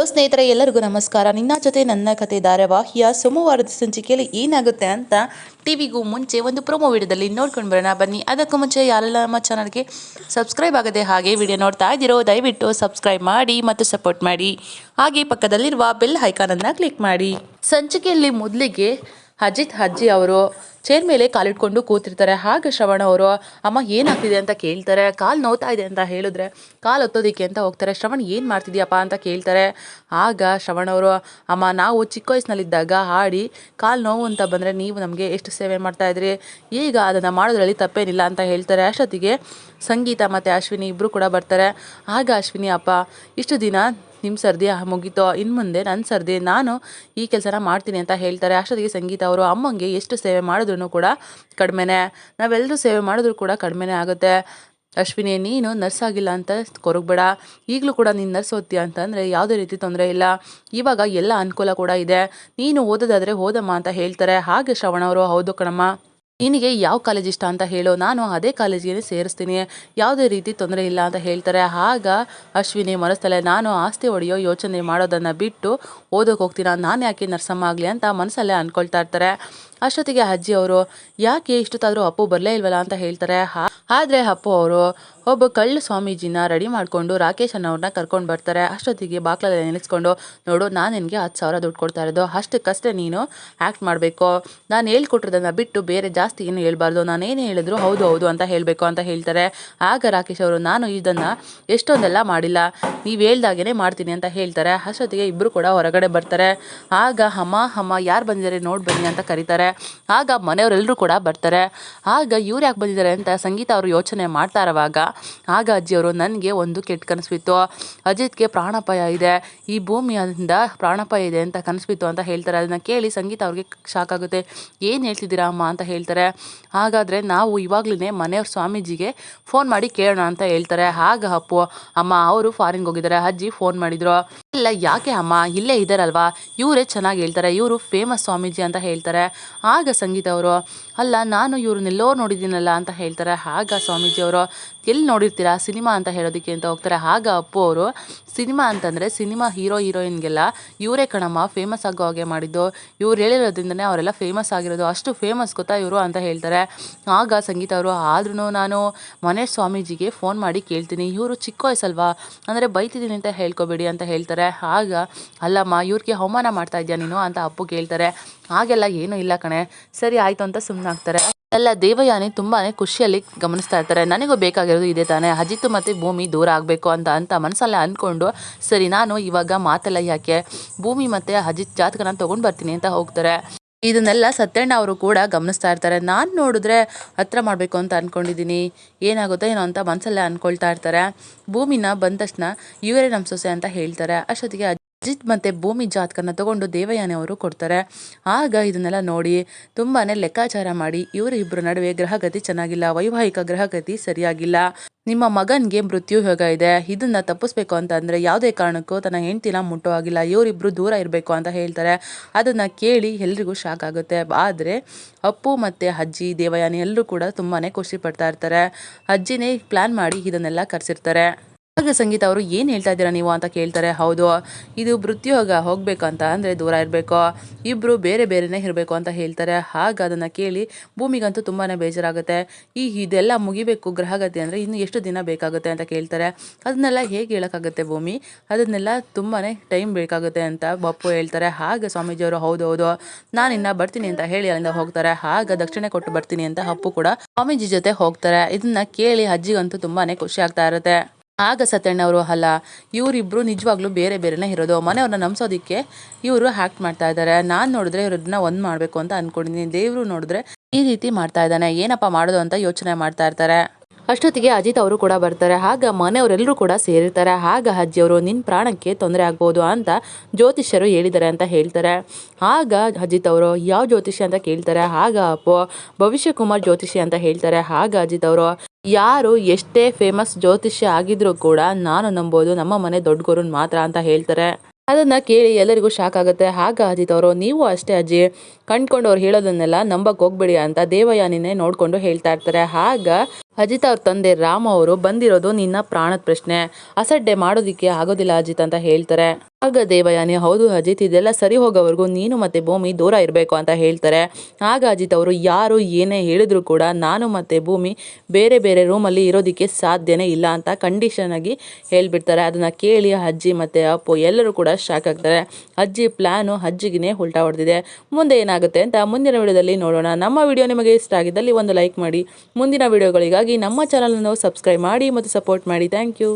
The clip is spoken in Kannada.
ಹಲೋ ಸ್ನೇಹಿತರೆ, ಎಲ್ಲರಿಗೂ ನಮಸ್ಕಾರ. ನಿನ್ನ ಜೊತೆ ನನ್ನ ಕತೆ ಧಾರಾವಾಹಿಯ ಸೋಮವಾರದ ಸಂಚಿಕೆಯಲ್ಲಿ ಏನಾಗುತ್ತೆ ಅಂತ ಟಿವಿಗೂ ಮುಂಚೆ ಒಂದು ಪ್ರೊಮೋ ವಿಡಿಯೋದಲ್ಲಿ ನೋಡ್ಕೊಂಡು ಬರೋಣ. ಬನ್ನಿ, ಅದಕ್ಕೂ ಮುಂಚೆ ಯಾರೆಲ್ಲ ನಮ್ಮ ಚಾನಲ್ಗೆ ಸಬ್ಸ್ಕ್ರೈಬ್ ಆಗದೆ ಹಾಗೆ ವಿಡಿಯೋ ನೋಡ್ತಾ ಇದ್ದೀರೋ, ದಯವಿಟ್ಟು ಸಬ್ಸ್ಕ್ರೈಬ್ ಮಾಡಿ ಮತ್ತು ಸಪೋರ್ಟ್ ಮಾಡಿ. ಹಾಗೆ ಪಕ್ಕದಲ್ಲಿರುವ ಬೆಲ್ ಹೈಕಾನನ್ನು ಕ್ಲಿಕ್ ಮಾಡಿ. ಸಂಚಿಕೆಯಲ್ಲಿ ಮೊದಲಿಗೆ ಅಜಿತ್ ಅಜ್ಜಿ ಅವರು ಚೇರ್ ಮೇಲೆ ಕಾಲಿಟ್ಕೊಂಡು ಕೂತಿರ್ತಾರೆ. ಆಗ ಶ್ರವಣ ಅವರು, ಅಮ್ಮ, ಏನಾಗ್ತಿದೆ ಅಂತ ಕೇಳ್ತಾರೆ. ಕಾಲು ನೋವ್ತಾ ಇದೆ ಅಂತ ಹೇಳಿದ್ರೆ ಕಾಲು ಒತ್ತೋದಿಕ್ಕೆ ಅಂತ ಹೋಗ್ತಾರೆ. ಶ್ರವಣ್, ಏನು ಮಾಡ್ತಿದ್ಯಪ್ಪ? ಅಂತ ಕೇಳ್ತಾರೆ. ಆಗ ಶ್ರವಣ ಅವರು, ಅಮ್ಮ, ನಾವು ಚಿಕ್ಕ ವಯಸ್ಸಿನಲ್ಲಿದ್ದಾಗ ಹಾಡಿ ಕಾಲು ನೋವು ಅಂತ ಬಂದರೆ ನೀವು ನಮಗೆ ಎಷ್ಟು ಸೇವೆ ಮಾಡ್ತಾ ಇದ್ರಿ? ಈಗ ಅದನ್ನು ಮಾಡೋದ್ರಲ್ಲಿ ತಪ್ಪೇನಿಲ್ಲ ಅಂತ ಹೇಳ್ತಾರೆ. ಅಷ್ಟೊತ್ತಿಗೆ ಸಂಗೀತ ಮತ್ತು ಅಶ್ವಿನಿ ಇಬ್ಬರು ಕೂಡ ಬರ್ತಾರೆ. ಆಗ ಅಶ್ವಿನಿ, ಅಪ್ಪ, ಇಷ್ಟು ದಿನ ನಿಮ್ಮ ಸರ್ದಿ ಮುಗೀತೋ. ಇನ್ನು ಮುಂದೆ ನನ್ನ ಸರ್ದಿ ನಾನು ಈ ಕೆಲಸನ ಮಾಡ್ತೀನಿ ಅಂತ ಹೇಳ್ತಾರೆ. ಅಷ್ಟೊತ್ತಿಗೆ ಸಂಗೀತ ಅವರು ಅಮ್ಮಂಗೆ ಎಷ್ಟು ಸೇವೆ ಮಾಡಿದ್ರು ಕೂಡ ಕಡಿಮೆನೇ. ನಾವೆಲ್ಲರೂ ಸೇವೆ ಮಾಡಿದ್ರು ಕೂಡ ಕಡಿಮೆನೇ ಆಗುತ್ತೆ. ಅಶ್ವಿನಿ, ನೀನು ನರ್ಸ್ ಆಗಿಲ್ಲ ಅಂತ ಕೊರಗಬೇಡ. ಈಗಲೂ ಕೂಡ ನೀನು ನರ್ಸ್ ಓದ್ತೀಯ ಅಂತಂದರೆ ಯಾವುದೇ ರೀತಿ ತೊಂದರೆ ಇಲ್ಲ. ಇವಾಗ ಎಲ್ಲ ಅನುಕೂಲ ಕೂಡ ಇದೆ. ನೀನು ಓದೋದಾದರೆ ಓದಮ್ಮ ಅಂತ ಹೇಳ್ತಾರೆ. ಹಾಗೆ ಶ್ರವಣ ಅವರು. ಹೌದು ಕಣಮ್ಮ. ನಿನಗೆ ಯಾವ ಕಾಲೇಜ್ ಇಷ್ಟ ಅಂತ ಹೇಳೋ ನಾನು ಅದೇ ಕಾಲೇಜಿಗೆ ಸೇರಿಸ್ತೀನಿ. ಯಾವುದೇ ರೀತಿ ತೊಂದರೆ ಇಲ್ಲ ಅಂತ ಹೇಳ್ತಾರೆ. ಆಗ ಅಶ್ವಿನಿ ಮನಸ್ಸಲ್ಲೇ ನಾನು ಆಸ್ತಿ ಹೊಡೆಯೋ ಯೋಚನೆ ಮಾಡೋದನ್ನು ಬಿಟ್ಟು ಓದೋಕೆ ಹೋಗ್ತೀನ ನಾನು ಯಾಕೆ ನರ್ಸಮ್ಮ ಆಗಲಿ ಅಂತ ಮನಸ್ಸಲ್ಲೇ ಅಂದ್ಕೊಳ್ತಾ ಇರ್ತಾರೆ. ಅಷ್ಟೊತ್ತಿಗೆ ಅಜ್ಜಿ ಅವರು, ಯಾಕೆ ಇಷ್ಟೊತ್ತಾದರೂ ಅಪ್ಪು ಬರಲೇ ಇಲ್ವಲ್ಲ ಅಂತ ಹೇಳ್ತಾರೆ. ಆದರೆ ಅಪ್ಪು ಅವರು ಒಬ್ಬ ಕಳ್ಳು ಸ್ವಾಮೀಜಿನ ರೆಡಿ ಮಾಡಿಕೊಂಡು ರಾಕೇಶ್ ಅನ್ನೋರನ್ನ ಕರ್ಕೊಂಡು ಬರ್ತಾರೆ. ಅಷ್ಟೊತ್ತಿಗೆ ಬಾಕ್ಲಲ್ಲಿ ನೆನೆಸ್ಕೊಂಡು, ನೋಡು, ನಾನು ನಿನಗೆ ಹತ್ತು ಸಾವಿರ ದುಡ್ಡು ಕೊಡ್ತಾ ಇರೋದು. ಅಷ್ಟಕ್ಕಷ್ಟೇ ನೀನು ಆ್ಯಕ್ಟ್ ಮಾಡಬೇಕು. ನಾನು ಹೇಳ್ಕೊಟ್ಟಿರೋದನ್ನು ಬಿಟ್ಟು ಬೇರೆ ಜಾಸ್ತಿ ಏನು ಹೇಳ್ಬಾರ್ದು. ನಾನೇನು ಹೇಳಿದ್ರು ಹೌದು ಹೌದು ಅಂತ ಹೇಳಬೇಕು ಅಂತ ಹೇಳ್ತಾರೆ. ಆಗ ರಾಕೇಶ್ ಅವರು, ನಾನು ಇದನ್ನು ಎಷ್ಟೊಂದೆಲ್ಲ ಮಾಡಿಲ್ಲ. ನೀವು ಹೇಳ್ದಾಗೇ ಮಾಡ್ತೀನಿ ಅಂತ ಹೇಳ್ತಾರೆ. ಅಷ್ಟೊತ್ತಿಗೆ ಇಬ್ಬರು ಕೂಡ ಹೊರಗಡೆ ಬರ್ತಾರೆ. ಆಗ ಅಮ್ಮ ಅಮ್ಮ ಯಾರು ಬಂದಿದ್ದಾರೆ ನೋಡಿ ಬನ್ನಿ ಅಂತ ಕರೀತಾರೆ. ಆಗ ಮನೆಯವರೆಲ್ಲರೂ ಕೂಡ ಬರ್ತಾರೆ. ಆಗ ಇವ್ರು ಯಾಕೆ ಬಂದಿದ್ದಾರೆ ಅಂತ ಸಂಗೀತ ಅವರು ಯೋಚನೆ ಮಾಡ್ತಾ ಇರುವಾಗ ಆಗ ಅಜ್ಜಿಯವರು ನನಗೆ ಒಂದು ಕೆಟ್ಟ ಕನಸು ಬಿತ್ತು ಅಜಿತ್ಗೆ ಪ್ರಾಣಾಪಾಯ ಇದೆ, ಈ ಭೂಮಿಯಿಂದ ಪ್ರಾಣಾಪಾಯ ಇದೆ ಅಂತ ಕನಸು ಬಿತ್ತು ಅಂತ ಹೇಳ್ತಾರೆ. ಅದನ್ನು ಕೇಳಿ ಸಂಗೀತ ಅವ್ರಿಗೆ ಶಾಕ್ ಆಗುತ್ತೆ. ಏನು ಹೇಳ್ತಿದ್ದೀರಾ ಅಮ್ಮ ಅಂತ ಹೇಳ್ತಾರೆ. ಹಾಗಾದರೆ ನಾವು ಇವಾಗಲೇ ಮನೆಯವ್ರ ಸ್ವಾಮೀಜಿಗೆ ಫೋನ್ ಮಾಡಿ ಕೇಳೋಣ ಅಂತ ಹೇಳ್ತಾರೆ. ಆಗ ಅಪ್ಪು, ಅಮ್ಮ, ಅವರು ಫಾರಿನ್ಗೆ ಹೋಗಿದ್ದಾರೆ. ಅಜ್ಜಿ ಫೋನ್ ಮಾಡಿದ್ರು. ಇಲ್ಲ, ಯಾಕೆ ಅಮ್ಮ? ಇಲ್ಲೇ ಇದ್ದಾರಲ್ವಾ ಇವರೇ ಚೆನ್ನಾಗಿ ಹೇಳ್ತಾರೆ, ಇವರು ಫೇಮಸ್ ಸ್ವಾಮೀಜಿ ಅಂತ ಹೇಳ್ತಾರೆ. ಆಗ ಸಂಗೀತ ಅವರು, ಅಲ್ಲ, ನಾನು ಇವ್ರನ್ನೆಲ್ಲೋ ನೋಡಿದ್ದೀನಲ್ಲ ಅಂತ ಹೇಳ್ತಾರೆ. ಆಗ ಸ್ವಾಮೀಜಿ ಅವರು ಎಲ್ಲಿ ನೋಡಿರ್ತೀರಾ ಸಿನಿಮಾ ಅಂತ ಹೇಳೋದಕ್ಕೆ ಅಂತ ಹೋಗ್ತಾರೆ. ಆಗ ಅಪ್ಪು ಅವರು, ಸಿನಿಮಾ ಅಂತಂದರೆ ಸಿನಿಮಾ ಹೀರೋ, ಹೀರೋಯಿನ್ಗೆಲ್ಲ ಇವರೇ ಕಣಮ್ಮ ಫೇಮಸ್ ಆಗೋ ಹಾಗೆ ಮಾಡಿದ್ದು. ಇವ್ರು ಹೇಳಿರೋದ್ರಿಂದನೇ ಅವರೆಲ್ಲ ಫೇಮಸ್ ಆಗಿರೋದು. ಅಷ್ಟು ಫೇಮಸ್ ಗೊತ್ತಾ ಇವರು ಅಂತ ಹೇಳ್ತಾರೆ. ಆಗ ಸಂಗೀತ ಅವರು ಆದ್ರೂ ನಾನು ಮನೇಶ್ ಸ್ವಾಮೀಜಿಗೆ ಫೋನ್ ಮಾಡಿ ಕೇಳ್ತೀನಿ. ಇವರು ಚಿಕ್ಕ ವಯಸ್ಸಲ್ವಾ? ಅಂದರೆ ಬೈತಿದ್ದೀನಿ ಅಂತ ಹೇಳ್ಕೊಬೇಡಿ ಅಂತ ಹೇಳ್ತಾರೆ. ಆಗ ಅಲ್ಲಮ್ಮ, ಇವ್ರಿಗೆ ಅವಮಾನ ಮಾಡ್ತಾ ಇದೆಯಾ ನೀನು? ಅಂತ ಅಪ್ಪು ಕೇಳ್ತಾರೆ. ಹಾಗೆಲ್ಲ ಏನೂ ಇಲ್ಲ ಕಣೆ. ಸರಿ ಆಯಿತು ಅಂತ ಸುಮ್ಮನಾಗ್ತಾರೆ ಎಲ್ಲ ದೇವಯಾನಿ ತುಂಬಾ ಖುಷಿಯಲ್ಲಿ ಗಮನಿಸ್ತಾ ಇರ್ತಾರೆ. ನನಗೂ ಬೇಕಾಗಿರೋದು ಇದೆ ತಾನೇ. ಅಜಿತ್ ಮತ್ತು ಭೂಮಿ ದೂರ ಆಗಬೇಕು ಅಂತ ಅಂತ ಮನಸ್ಸಲ್ಲೇ ಅಂದ್ಕೊಂಡು ಸರಿ, ನಾನು ಇವಾಗ ಮಾತೆಲ್ಲ ಯಾಕೆ? ಭೂಮಿ ಮತ್ತು ಅಜಿತ್ ಜಾತಕನ ತೊಗೊಂಡು ಬರ್ತೀನಿ ಅಂತ ಹೋಗ್ತಾರೆ. ಇದನ್ನೆಲ್ಲ ಸತ್ಯಣ್ಣ ಅವರು ಕೂಡ ಗಮನಿಸ್ತಾ ಇರ್ತಾರೆ. ನಾನು ನೋಡಿದ್ರೆ ಹತ್ರ ಮಾಡಬೇಕು ಅಂತ ಅಂದ್ಕೊಂಡಿದ್ದೀನಿ ಏನಾಗುತ್ತೋ ಏನೋ ಅಂತ ಮನಸಲ್ಲೇ ಅಂದ್ಕೊಳ್ತಾ ಇರ್ತಾರೆ. ಭೂಮಿನ ಬಂದ ತಕ್ಷಣ ಇವರೇ ನಮ್ಮ ಸೊಸೆ ಅಂತ ಹೇಳ್ತಾರೆ. ಅಷ್ಟೊತ್ತಿಗೆ ಅಜಿತ್ ಮತ್ತು ಭೂಮಿ ಜಾತಕನ ತಗೊಂಡು ದೇವಯಾನಿ ಅವರು ಕೊಡ್ತಾರೆ. ಆಗ ಇದನ್ನೆಲ್ಲ ನೋಡಿ ತುಂಬಾ ಲೆಕ್ಕಾಚಾರ ಮಾಡಿ ಇವರು ಇಬ್ಬರ ನಡುವೆ ಗ್ರಹಗತಿ ಚೆನ್ನಾಗಿಲ್ಲ, ವೈವಾಹಿಕ ಗ್ರಹಗತಿ ಸರಿಯಾಗಿಲ್ಲ. ನಿಮ್ಮ ಮಗನಿಗೆ ಮೃತ್ಯು ಯೋಗ ಇದೆ, ಇದನ್ನ ತಪ್ಪಿಸ್ಬೇಕು ಅಂತ ಅಂದರೆ ಯಾವುದೇ ಕಾರಣಕ್ಕೂ ತನ್ನ ಹೆಂಡ್ತಿನ ಮುಟ್ಟೋ ಆಗಿಲ್ಲ ಇವರಿಬ್ಬರು ದೂರ ಇರಬೇಕು ಅಂತ ಹೇಳ್ತಾರೆ. ಅದನ್ನು ಕೇಳಿ ಎಲ್ರಿಗೂ ಶಾಕ್ ಆಗುತ್ತೆ. ಆದರೆ ಅಪ್ಪು ಮತ್ತು ಅಜ್ಜಿ, ದೇವಯಾನಿ ಎಲ್ಲರೂ ಕೂಡ ತುಂಬಾ ಖುಷಿ ಪಡ್ತಾ ಇರ್ತಾರೆ. ಅಜ್ಜಿನೇ ಪ್ಲ್ಯಾನ್ ಮಾಡಿ ಇದನ್ನೆಲ್ಲ ಕರೆಸಿರ್ತಾರೆ. ಆಗ ಸಂಗೀತ ಅವರು ಏನು ಹೇಳ್ತಾ ಇದ್ದೀರಾ ನೀವು ಅಂತ ಕೇಳ್ತಾರೆ, ಹೌದು, ಇದು ಮೃತ್ಯುಯೋಗ ಅಂತ ಅಂದರೆ ದೂರ ಇರಬೇಕು ಇಬ್ಬರು ಬೇರೆ ಬೇರೆನೇ ಇರಬೇಕು ಅಂತ ಹೇಳ್ತಾರೆ, ಹಾಗೆ ಅದನ್ನು ಕೇಳಿ ಭೂಮಿಗಂತೂ ತುಂಬಾ ಬೇಜಾರಾಗುತ್ತೆ. ಈ ಇದೆಲ್ಲ ಮುಗಿಬೇಕು ಗ್ರಹಗತಿ ಅಂದರೆ ಇನ್ನು ಎಷ್ಟು ದಿನ ಬೇಕಾಗುತ್ತೆ ಅಂತ ಕೇಳ್ತಾರೆ. ಅದನ್ನೆಲ್ಲ ಹೇಗೆ ಹೇಳೋಕ್ಕಾಗುತ್ತೆ ಭೂಮಿ? ಅದನ್ನೆಲ್ಲ ತುಂಬಾ ಟೈಮ್ ಬೇಕಾಗುತ್ತೆ ಅಂತ ಬಪ್ಪು ಹೇಳ್ತಾರೆ. ಹಾಗೆ ಸ್ವಾಮೀಜಿಯವರು ಹೌದು ಹೌದು, ನಾನು ಇನ್ನು ಬರ್ತೀನಿ ಅಂತ ಹೇಳಿ ಅಲ್ಲಿಂದ ಹೋಗ್ತಾರೆ. ಹಾಗೆ ದಕ್ಷಿಣೆ ಕೊಟ್ಟು ಬರ್ತೀನಿ ಅಂತ ಅಪ್ಪು ಕೂಡ ಸ್ವಾಮೀಜಿ ಜೊತೆ ಹೋಗ್ತಾರೆ. ಇದನ್ನ ಕೇಳಿ ಅಜ್ಜಿಗಂತೂ ತುಂಬಾ ಖುಷಿ ಆಗ್ತಾ ಇರುತ್ತೆ. ಆಗ ಸತ್ಯಣ್ಣವರು ಅಲ್ಲ ಇವರಿಬ್ಬರು ನಿಜವಾಗ್ಲೂ ಬೇರೆ ಬೇರೆನೇ ಇರೋದು. ಮನೆಯವ್ರನ್ನ ನಂಬಿಸೋದಕ್ಕೆ ಇವರು ಹ್ಯಾಕ್ಟ್ ಮಾಡ್ತಾ ಇದ್ದಾರೆ. ನಾನು ನೋಡಿದ್ರೆ ಇವ್ರನ್ನ ಒಂದು ಮಾಡಬೇಕು ಅಂತ ಅಂದ್ಕೊಂಡಿದ್ದೀನಿ ದೇವರು ನೋಡಿದ್ರೆ ಈ ರೀತಿ ಮಾಡ್ತಾ ಇದ್ದಾನೆ. ಏನಪ್ಪ ಮಾಡೋದು ಅಂತ ಯೋಚನೆ ಮಾಡ್ತಾ ಇರ್ತಾರೆ. ಅಷ್ಟೊತ್ತಿಗೆ ಅಜಿತ್ ಅವರು ಕೂಡ ಬರ್ತಾರೆ. ಆಗ ಮನೆಯವರೆಲ್ಲರೂ ಕೂಡ ಸೇರಿರ್ತಾರೆ. ಆಗ ಅಜ್ಜಿಯವರು ನಿನ್ನ ಪ್ರಾಣಕ್ಕೆ ತೊಂದರೆ ಆಗ್ಬೋದು ಅಂತ ಜ್ಯೋತಿಷ್ಯರು ಹೇಳಿದ್ದಾರೆ ಅಂತ ಹೇಳ್ತಾರೆ. ಆಗ ಅಜಿತ್ ಅವರು, ಯಾವ ಜ್ಯೋತಿಷ್ಯ? ಅಂತ ಕೇಳ್ತಾರೆ. ಆಗ ಅಪ್ಪು ಭವಿಷ್ಯ ಕುಮಾರ್ ಜ್ಯೋತಿಷ್ಯ ಅಂತ ಹೇಳ್ತಾರೆ. ಆಗ ಅಜಿತ್ ಅವರು ಯಾರು ಎಷ್ಟೇ ಫೇಮಸ್ ಜ್ಯೋತಿಷ್ಯ ಆಗಿದ್ರೂ ಕೂಡ ನಾನು ನಂಬೋದು ನಮ್ಮ ಮನೆ ದೊಡ್ಡ ಮಾತ್ರ ಅಂತ ಹೇಳ್ತಾರೆ. ಅದನ್ನ ಕೇಳಿ ಎಲ್ಲರಿಗೂ ಶಾಕ್ ಆಗುತ್ತೆ. ಹಾಗ ಅಜಿತ್ ಅವರು, ನೀವು ಅಷ್ಟೇ ಅಜ್ಜಿ. ಕಂಡ್ಕೊಂಡು ಅವ್ರು ಹೇಳೋದನ್ನೆಲ್ಲ ನಂಬಕ್ ಹೋಗ್ಬೇಡಿ ಅಂತ ದೇವಯಾನಿನೇ ನೋಡ್ಕೊಂಡು ಹೇಳ್ತಾ ಇರ್ತಾರೆ. ಆಗ ಅಜಿತ್ ಅವ್ರ ತಂದೆ ರಾಮ ಅವರು ಬಂದಿರೋದು ನಿನ್ನ ಪ್ರಾಣದ ಪ್ರಶ್ನೆ. ಅಸಡ್ಡೆ ಮಾಡೋದಿಕ್ಕೆ ಆಗೋದಿಲ್ಲ ಅಜಿತ್ ಅಂತ ಹೇಳ್ತಾರೆ. ಆಗ ದೇವಯಾನಿ, ಹೌದು ಅಜಿತ್, ಇದೆಲ್ಲ ಸರಿ ಹೋಗೋವರೆಗೂ ನೀನು ಮತ್ತು ಭೂಮಿ ದೂರ ಇರಬೇಕು ಅಂತ ಹೇಳ್ತಾರೆ. ಆಗ ಅಜಿತ್ ಅವರು, ಯಾರು ಏನೇ ಹೇಳಿದ್ರು ಕೂಡ ನಾನು ಮತ್ತು ಭೂಮಿ ಬೇರೆ ಬೇರೆ ರೂಮಲ್ಲಿ ಇರೋದಕ್ಕೆ ಸಾಧ್ಯನೇ ಇಲ್ಲ ಅಂತ ಕಂಡೀಷನ್ ಆಗಿ ಹೇಳಿಬಿಡ್ತಾರೆ. ಅದನ್ನು ಕೇಳಿ ಅಜ್ಜಿ ಮತ್ತು ಅಪ್ಪು ಎಲ್ಲರೂ ಕೂಡ ಶಾಕ್ ಆಗ್ತಾರೆ. ಅಜ್ಜಿ ಪ್ಲ್ಯಾನು ಅಜ್ಜಿಗಿನೇ ಉಲ್ಟಾ ಹೊಡೆದಿದೆ. ಮುಂದೆ ಏನಾಗುತ್ತೆ ಅಂತ ಮುಂದಿನ ವಿಡಿಯೋದಲ್ಲಿ ನೋಡೋಣ. ನಮ್ಮ ವಿಡಿಯೋ ನಿಮಗೆ ಇಷ್ಟ ಆಗಿದ್ದಲ್ಲಿ ಒಂದು ಲೈಕ್ ಮಾಡಿ. ಮುಂದಿನ ವಿಡಿಯೋಗಳಿಗಾಗಿ ನಮ್ಮ ಚಾನಲನ್ನು ಸಬ್ಸ್ಕ್ರೈಬ್ ಮಾಡಿ ಮತ್ತು ಸಪೋರ್ಟ್ ಮಾಡಿ. Thank you